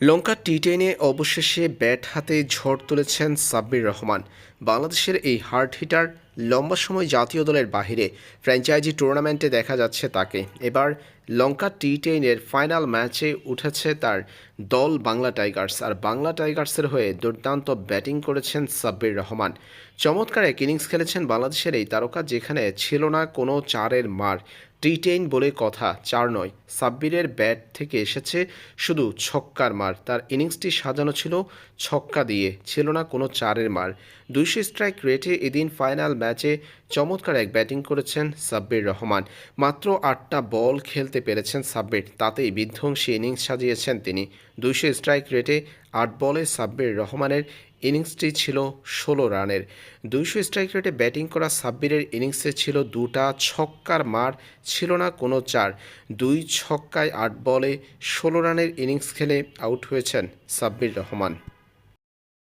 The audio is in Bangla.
লঙ্কা টি টেনে অবশেষে ব্যাট হাতে ঝড় তুলেছেন সাব্বির রহমান। বাংলাদেশের এই হার্ড হিটার লম্বা সময় জাতীয় দলের বাহিরে ফ্র্যাঞ্চাইজি টুর্নামেন্টে দেখা যাচ্ছে তাকে। এবার লঙ্কা টি টেনের ফাইনাল ম্যাচে উঠেছে তার দল বাংলা টাইগার্স, আর বাংলা টাইগার্সের হয়ে দুর্দান্ত ব্যাটিং করেছেন সাব্বির রহমান। চমৎকার এক ইনিংস খেলেছেন বাংলাদেশের এই তারকা যেখানে ছিল না কোনো চারের মার। টি টেন বলে কথা, চার নয়। সাব্বিরের ব্যাট থেকে এসেছে শুধু ছক্কার মার। তার ইনিংসটি সাজানো ছিল ছক্কা দিয়ে, ছিল না কোনো চারের মার। দুইশো স্ট্রাইক রেটে এদিন ফাইনাল ম্যাচে চমৎকার এক ব্যাটিং করেছেন সাব্বির রহমান। মাত্র আটটা বল খেলতে পেরেছেন সাব্বির, তাতেই বিধ্বংসী ইনিংস সাজিয়েছেন তিনি। দুইশো স্ট্রাইক রেটে আট বলে সাব্বির রহমানের ইনিংসটি ছিল ষোলো রানের। দুইশো স্ট্রাইক রেটে ব্যাটিং করা সাব্বিরের ইনিংসে ছিল দুটা ছক্কার মার, ছিল না কোনো চার। দুই ছক্কায় আট বলে ষোলো রানের ইনিংস খেলে আউট হয়েছেন সাব্বির রহমান।